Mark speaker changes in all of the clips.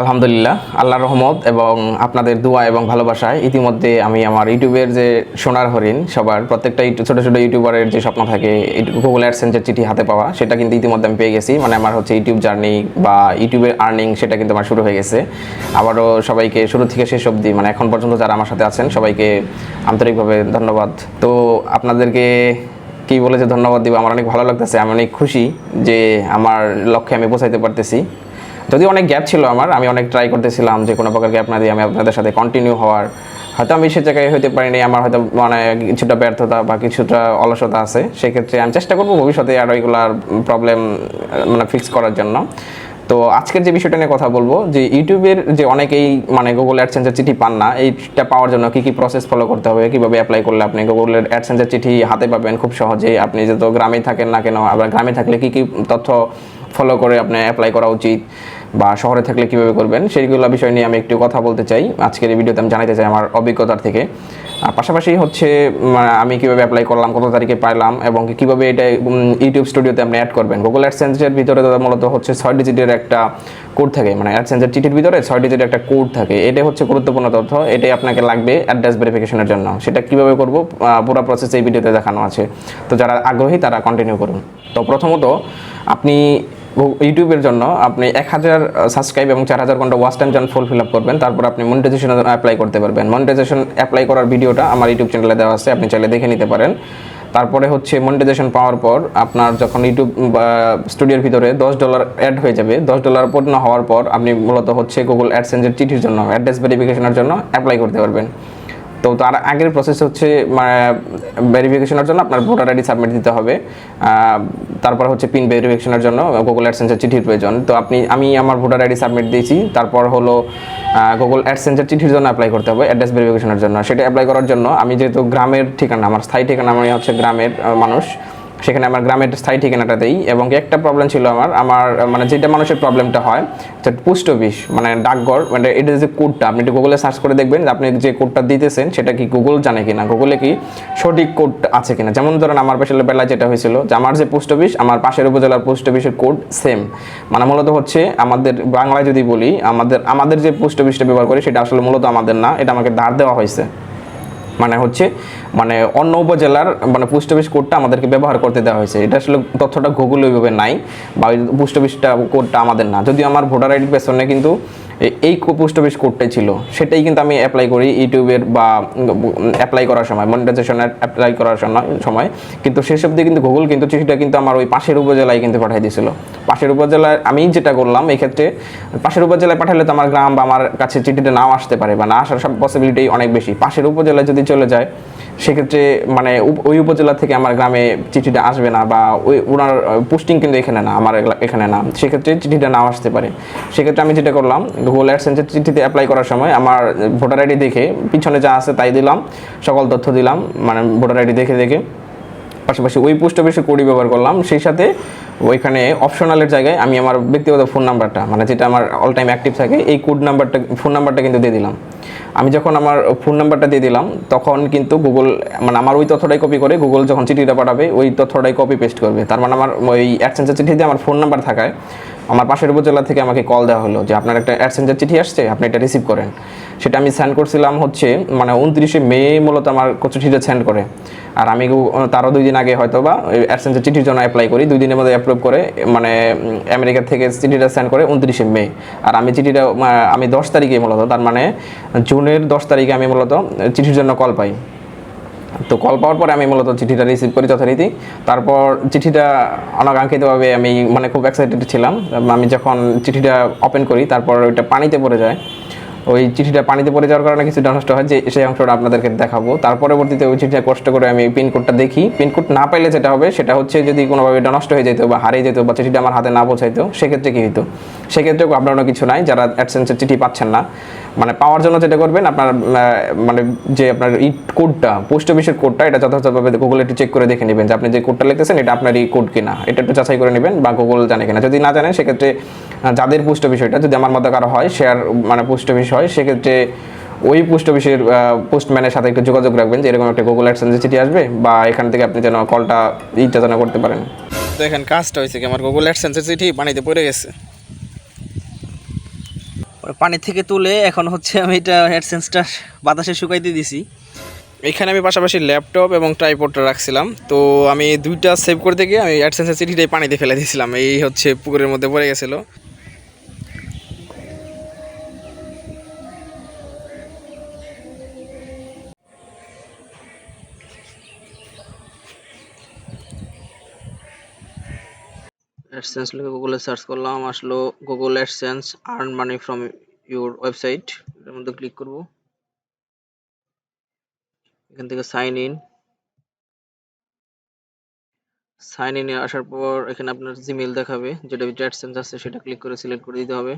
Speaker 1: আলহামদুলিল্লাহ আল্লাহ রহমত এবং আপনাদের দোয়া এবং ভালোবাসায় ইতিমধ্যে আমি আমার ইউটিউবের যে সোনার হরিণ, সবার প্রত্যেকটা ছোটো ছোটো ইউটিউবারের যে স্বপ্ন থাকে গুগল অ্যাডসেন্সের চিঠি হাতে পাওয়া, সেটা কিন্তু ইতিমধ্যে আমি পেয়ে গেছি। মানে আমার হচ্ছে ইউটিউব জার্নি বা ইউটিউবের আর্নিং সেটা কিন্তু আমার শুরু হয়ে গেছে। আবারও সবাইকে শুরু থেকে শেষ অবধি মানে এখন পর্যন্ত যারা আমার সাথে আছেন, সবাইকে আন্তরিকভাবে ধন্যবাদ। তো আপনাদেরকে কি বলে যে ধন্যবাদ দিব? আমার অনেক ভালো লাগতেছে, আমি অনেক খুশি যে আমার লক্ষ্যে আমি পৌঁছাইতে পারতেছি। যদি অনেক গ্যাপ ছিল আমার, আমি অনেক ট্রাই করতেছিলাম যে কোনো প্রকার গ্যাপ না দিয়ে আমি আপনাদের সাথে কন্টিনিউ হওয়ার। হয়তো আমি সে জায়গায় হইতে পারিনি, আমার হয়তো মানে কিছুটা ব্যর্থতা বা কিছুটা অলসতা আছে। সেক্ষেত্রে আমি চেষ্টা করব ভবিষ্যতে আরও এগুলার প্রবলেম মানে ফিক্স করার জন্য। তো আজকের যে বিষয়টা নিয়ে কথা বলব, যে ইউটিউবের যে অনেকেই মানে গুগল অ্যাডসেন্সের চিঠি পান না, এইটা পাওয়ার জন্য কী কী প্রসেস ফলো করতে হবে, কীভাবে অ্যাপ্লাই করলে আপনি গুগলের অ্যাডসেন্সের চিঠি হাতে পাবেন? খুব সহজেই আপনি যেহেতু গ্রামে থাকেন না কেন, আবার গ্রামে থাকলে কি কি তথ্য ফলো করে আপনার অ্যাপ্লাই করা উচিত বা শহরে থাকলে কীভাবে করবেন সেইগুলো বিষয় নিয়ে আমি একটু কথা বলতে চাই। আজকের এই ভিডিওতে আমি জানাতে চাই আমার অভিজ্ঞতার থেকে। আর পাশাপাশি হচ্ছে আমি কীভাবে অ্যাপ্লাই করলাম, কত তারিখে পাইলাম এবং কীভাবে এটা ইউটিউব স্টুডিওতে আপনি অ্যাড করবেন। গুগল অ্যাডসেন্সের ভিতরে তো মূলত হচ্ছে ছয় ডিজিটের একটা কোড থাকে। মানে অ্যাডসেন্সের চিঠির ভিতরে ছয় ডিজিটের একটা কোড থাকে। এটা হচ্ছে গুরুত্বপূর্ণ তথ্য। এটাই আপনাকে লাগবে অ্যাড্রেস ভেরিফিকেশনের জন্য। সেটা কীভাবে করব পুরো প্রসেস এই ভিডিওতে দেখানো আছে। তো যারা আগ্রহী, তারা কন্টিনিউ করুন। তো প্রথমত, আপনি ইউটিউবের জন্য আপনি এক হাজার সাবস্ক্রাইব এবং চার হাজার ঘণ্টা ওয়াচ টাইম যখন ফুল ফিল আপ করবেন। তারপর আপনি মনিটাইজেশন অ্যাপ্লাই করতে পারবেন। মনিটাইজেশন অ্যাপ্লাই করার ভিডিওটা আমার ইউটিউব চ্যানেলে দেওয়া আছে, আপনি চাইলে দেখে নিতে পারেন। তারপরে হচ্ছে মনিটাইজেশন পাওয়ার পর আপনার যখন ইউটিউব স্টুডিওর ভিতরে দশ ডলার অ্যাড হয়ে যাবে, দশ ডলার পূর্ণ হওয়ার পর আপনি মূলত হচ্ছে গুগল অ্যাডসেন্সের চিঠির জন্য অ্যাড্রেস ভেরিফিকেশনের জন্য অ্যাপ্লাই করতে পারবেন। তো তার আগের প্রসেস হচ্ছে ভেরিফিকেশনের জন্য আপনার ভোটার আইডি সাবমিট দিতে হবে। তারপর হচ্ছে পিন ভেরিফিকেশনের জন্য গুগল অ্যাডসেন্সের চিঠির প্রয়োজন। তো আপনি, আমি আমার ভোটার আইডি সাবমিট দিয়েছি, তারপর হলো গুগল অ্যাডসেন্সের চিঠির জন্য অ্যাপ্লাই করতে হবে অ্যাড্রেস ভেরিফিকেশনের জন্য। সেটা অ্যাপ্লাই করার জন্য, আমি যেহেতু গ্রামের ঠিকানা, আমার স্থায়ী ঠিকানা আমি হচ্ছে গ্রামের মানুষ সেখানে আমার গ্রামের স্থায়ী ঠিকানাটা দেই এবং একটা প্রবলেম ছিল আমার আমার মানে যেটা মানুষের প্রবলেমটা হয়, যে পোস্ট অফিস মানে ডাকঘর মানে এটা যে কোডটা আপনি একটু গুগলে সার্চ করে দেখবেন যে আপনি যে কোডটা দিতেছেন সেটা কি গুগল জানে কিনা গুগলে কি সঠিক কোড আছে কিনা। যেমন ধরেন আমার পেশালে বেলায় যেটা হয়েছিল, যে আমার যে পোস্ট অফিস আমার পাশের উপজেলার পোস্ট অফিসের কোড সেম মানে মূলত হচ্ছে আমাদের বাংলায় যদি বলি, আমাদের আমাদের যে পোস্ট অফিসটা ব্যবহার করি, সেটা আসলে মূলত আমাদের না, এটা আমাকে ধার দেওয়া হয়েছে। মানে হচ্ছে মানে অন্য উপজেলার মানে পোস্ট অফিস কোডটা আমাদেরকে ব্যবহার করতে দেওয়া হয়েছে। এটা আসলে তথ্যটা গুগল ওইভাবে নাই বা পোস্ট অফিসটা কোডটা আমাদের না। যদিও আমার ভোটার আইডির পেছনে কিন্তু এই পোস্ট অফিস কোডটাই ছিল। সেটাই কিন্তু আমি অ্যাপ্লাই করি ইউটিউবের বা অ্যাপ্লাই করার সময় মনিটাইজেশনের অ্যাপ্লাই করার সময়। কিন্তু সেসব দিয়ে কিন্তু গুগল কিন্তু চিঠিটা কিন্তু আমার ওই পাশের উপজেলায় কিন্তু পাঠিয়ে দিয়েছিল পাশের উপজেলায় আমি যেটা করলাম এই ক্ষেত্রে পাশের উপজেলায় পাঠালে তো আমার গ্রাম বা আমার কাছে চিঠিটা নাও আসতে পারে বা না আসার সব পসিবিলিটি অনেক বেশি। পাশের উপজেলায় যদি চলে যায়, সেক্ষেত্রে মানে ওই উপজেলা থেকে আমার গ্রামে চিঠিটা আসবে না বা ওই ওনার পোস্টিং কিন্তু এখানে না, আমার এখানে না। সেক্ষেত্রে চিঠিটা নাও আসতে পারে। সেক্ষেত্রে আমি যেটা করলাম গুগল অ্যাডসেন্সের চিঠিতে অ্যাপ্লাই করার সময় আমার ভোটার আইডি দেখে পিছনে যা আছে তাই দিলাম, সকল তথ্য দিলাম মানে ভোটার আইডি দেখে দেখে। পাশাপাশি ওই পোস্ট অফিসে কোডই ব্যবহার করলাম, সেই সাথে ওইখানে অপশনালের জায়গায় আমি আমার ব্যক্তিগত ফোন নাম্বারটা মানে যেটা আমার অল টাইম অ্যাক্টিভ থাকে, এই কোড নাম্বারটা ফোন নাম্বারটা কিন্তু দিয়ে দিলাম। আমি যখন আমার ফোন নাম্বারটা দিয়ে দিলাম, তখন কিন্তু গুগল মানে আমার ওই তথ্যটাই কপি করে গুগল যখন চিঠিটা পাঠাবে, ওই তথ্যটাই কপি পেস্ট করবে। তার মানে আমার ওই অ্যাডসেন্সের চিঠিতে আমার ফোন নাম্বার থাকায় আমার পাশের উপজেলা থেকে আমাকে কল দেওয়া হলো যে, আপনার একটা অ্যাডসেন্সের চিঠি আসছে, আপনি এটা রিসিভ করেন। সেটা আমি সেন্ড করছিলাম হচ্ছে মানে উনত্রিশে মে মূলত আমার চিঠিটা সেন্ড করে। আর আমি তারও দুই দিন আগে হয়তো বা অ্যাডসেঞ্জার চিঠির জন্য অ্যাপ্লাই করি, দুই দিনের মধ্যে অ্যাপ্রুভ করে মানে আমেরিকা থেকে চিঠিটা সেন্ড করে উনত্রিশে মে। আর আমি চিঠিটা আমি দশ তারিখে মূলত, তার মানে জুনের দশ তারিখে আমি মূলত, চিঠির জন্য কল পাই। তো কল পাওয়ার পরে আমি মূলত চিঠিটা রিসিভ করি যথারীতি। তারপর চিঠিটা অনাকাঙ্ক্ষিতভাবে আমি মানে খুব এক্সাইটেড ছিলাম। আমি যখন চিঠিটা ওপেন করি, তারপর ওইটা পানিতে পড়ে যায়। ওই চিঠিটা পানিতে পড়ে যাওয়ার কারণে কিছুটা নষ্ট হয়, যে সেই অংশটা আপনাদেরকে দেখাবো। তার পরবর্তীতে ওই চিঠিটা কষ্ট করে আমি পিনকোডটা দেখি। পিনকোড না পাইলে যেটা হবে, সেটা হচ্ছে যদি কোনোভাবে এটা নষ্ট হয়ে যেত বা হারিয়ে যেত বা চিঠিটা আমার হাতে না পৌঁছাইতো, সেক্ষেত্রে কী হতো সেক্ষেত্রে আপনারও কিছু নাই, যারা অ্যাডসেন্সের চিঠি পাচ্ছেন না। মানে পাওয়ার জন্য যেটা করবেন, আপনার মানে যে আপনার এই কোডটা পোস্ট অফিসের কোডটা এটা যথাযথভাবে গুগলে একটু চেক করে দেখে নেবেন যে আপনি যে কোডটা লিখতেছেন, এটা আপনার এই কোড কিনা। এটা একটু যাচাই করে নেবেন বা গুগল জানে কিনা। যদি না জানেন, সেক্ষেত্রে যাদের পোস্ট অফিস এটা, যদি আমার মতো কারও হয় শেয়ার মানে পোস্ট অফিস হয়, সেক্ষেত্রে ওই পোস্ট অফিসের পোস্টম্যানের সাথে একটু যোগাযোগ রাখবেন, যে এরকম একটা গুগল অ্যাডসেন্সের চিঠি আসবে, বা এখান থেকে আপনি যেন কলটা ইচ্ছা যেন করতে পারেন। দেখেন, কাজটা হয়েছে কি? আমার গুগল অ্যাডসেন্সের চিঠি পানিতে পড়ে গেছে।
Speaker 2: পানি থেকে তুলে এখন হচ্ছে আমি এটা হেডসেন্সটা বাতাসে শুকাইতে দিছি।
Speaker 1: এখানে আমি পাশাপাশি ল্যাপটপ এবং ট্রাইপডটা রাখছিলাম। তো আমি দুইটা সেভ করতে গিয়ে আমি অ্যাডসেন্সের চিঠিটাই পানিতে ফেলে দিয়েছিলাম। এই হচ্ছে পুকুরের মধ্যে পড়ে গেছিল। অ্যাডসেন্স লিখে গুগলে সার্চ করলাম, আসলো Google AdSense earn money from your website এর মধ্যে ক্লিক করব। এখান থেকে সাইন ইন সাইন ইনে আসার পর এখানে আপনার জিমেল দেখাবে, যেটা অ্যাডসেন্স আছে সেটা ক্লিক করে সিলেক্ট করে দিতে হবে।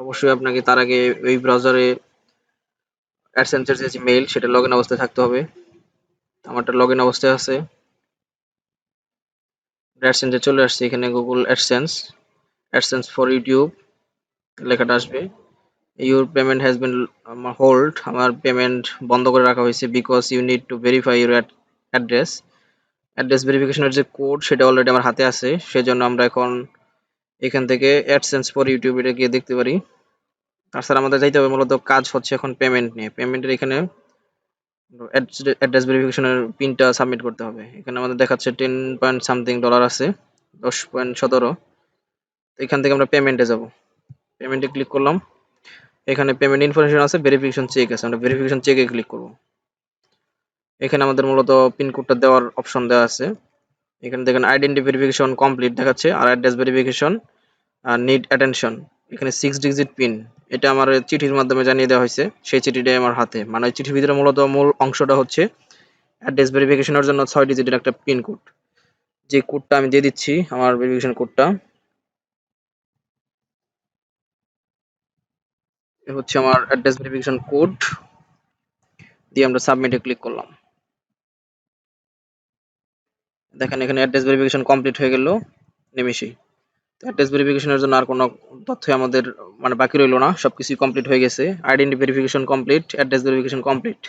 Speaker 1: অবশ্যই আপনাকে তার আগে ওই ব্রাউজারে অ্যাডসেন্সের যে মেইল সেটা লগ ইন অবস্থায় থাকতে হবে। আমারটা লগ ইন অবস্থায় আছে। অ্যাডসেন্সে চলে আসছে, এখানে Google AdSense AdSense for YouTube লেখাটা আসবে। Your payment has been hold আমার পেমেন্ট বন্ধ করে রাখা হয়েছে because you need to verify your address address ভেরিফিকেশনের যে কোড সেটা অলরেডি আমার হাতে আছে, সেজন্য আমরা এখন এখান থেকে অ্যাডসেন্স ফর ইউটিউব এটা গিয়ে দেখতে পারি। তাছাড়া আমাদের যাইতে হবে, মূলত কাজ হচ্ছে এখন পেমেন্ট নিয়ে। পেমেন্টের এখানে অ্যাড্রেস ভেরিফিকেশনের পিনটা সাবমিট করতে হবে। এখানে আমাদের দেখাচ্ছে টেন পয়েন্ট সামথিং ডলার আছে, দশ পয়েন্ট সতেরো। তো এখান থেকে আমরা পেমেন্টে যাব। পেমেন্টে ক্লিক করলাম। এখানে পেমেন্ট ইনফরমেশন আছে ভেরিফিকেশন চেক আছে। আমরা ভেরিফিকেশন চেকে ক্লিক করব। এখানে আমাদের মূলত পিন কোডটা দেওয়ার অপশন দেওয়া আছে। এখানে দেখেন আইডেন্টি ভেরিফিকেশন কমপ্লিট দেখাচ্ছে, আর অ্যাড্রেস ভেরিফিকেশন নিড অ্যাটেনশন এখানে সিক্স ডিজিট পিন এটা আমার চিঠির মাধ্যমে জানিয়ে দেওয়া হয়েছে, সেই চিঠিটাই আমার হাতে। মানে চিঠির ভিতরে মূলত মূল অংশটা হচ্ছে অ্যাড্রেস ভেরিফিকেশনের জন্য ছয় ডিজিটের একটা পিন কোড যে কোডটা আমি দিয়ে দিচ্ছি, আমার ভেরিফিকেশন কোডটা হচ্ছে আমার অ্যাড্রেস ভেরিফিকেশন কোড দিয়ে আমরা সাবমিটে ক্লিক করলাম। দেখেন এখানে অ্যাড্রেস ভেরিফিকেশন কমপ্লিট হয়ে গেল নিমেষেই অ্যাড্রেস ভেরিফিকেশনের জন্য আর কোনো তথ্য আমাদের মানে বাকি রইল না। সবকিছুই কমপ্লিট হয়ে গেছে। Identity verification complete address verification complete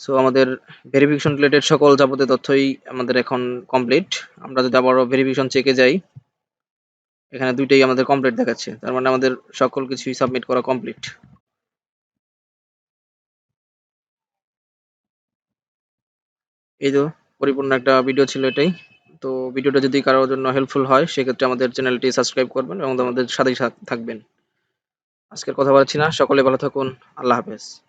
Speaker 1: so আমাদের ভেরিফিকেশন রিলেটেড সকল যাবতীয় তথ্যই আমাদের এখন কমপ্লিট আমরা যদি আবারও ভেরিফিকেশন চেকে যাই, এখানে দুইটাই আমাদের কমপ্লিট দেখাচ্ছে। তার মানে আমাদের সকল কিছুই সাবমিট করা কমপ্লিট এই তো, পরিপূর্ণ একটা ভিডিও ছিল এটাই। তো ভিডিওটা যদি কারোর জন্য হেল্পফুল হয়, সেক্ষেত্রে আমাদের চ্যানেলটি সাবস্ক্রাইব করবেন এবং আমাদের সাথেই থাক- থাকবেন। আজকের কথা বলছি না, সকলে ভালো থাকুন, আল্লাহ হাফেজ।